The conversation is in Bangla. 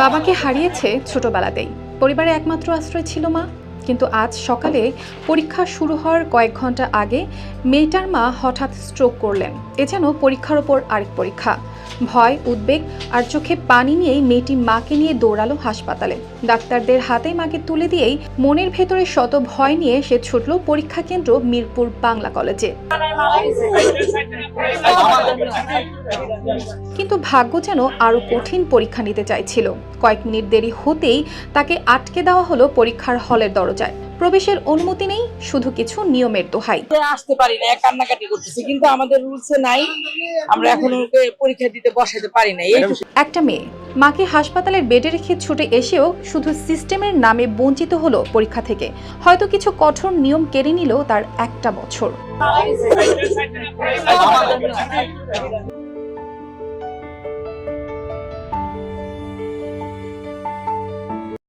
বাবাকে হারিয়েছে ছোটবেলাতেই। পরিবারে একমাত্র আশ্রয় ছিল মা, কিন্তু আজ সকালে পরীক্ষা শুরু হওয়ার কয়েক ঘণ্টা আগে মেয়েটার মা হঠাৎ স্ট্রোক করলেন। এ যেন পরীক্ষার ওপর আরেক পরীক্ষা। ভয়, উদ্বেগ আর চোখে পানি নিয়েই মেয়েটি মাকে নিয়ে দৌড়ালো হাসপাতালে। ডাক্তারদের হাতে মাকে তুলে দিয়েই মনের ভেতরে শত ভয় নিয়ে সে ছুটল পরীক্ষা কেন্দ্র মিরপুর বাংলা কলেজে। কিন্তু ভাগ্য যেন আরও কঠিন পরীক্ষা নিতে চাইছিল। কয়েক মিনিট দেরি হতেই তাকে আটকে দেওয়া হলো পরীক্ষার হলের দরজায়। প্রবেশের অনুমতি নেই শুধু কিছু নিয়মের দোহাই। আসতে পারি না কান্নাকাটি করতেছি কিন্তু আমাদের রুলসে নাই আমরা এখন ওকে পরীক্ষা দিতে বসাতে পারি না। একটা মেয়ে মাকে হাসপাতালের বেডে রেখে ছুটে এসেও শুধু সিস্টেমের নামে বঞ্চিত হলো পরীক্ষা থেকে। হয়তো কিছু কঠোর নিয়ম কেড়ে নিল তার একটা বছর।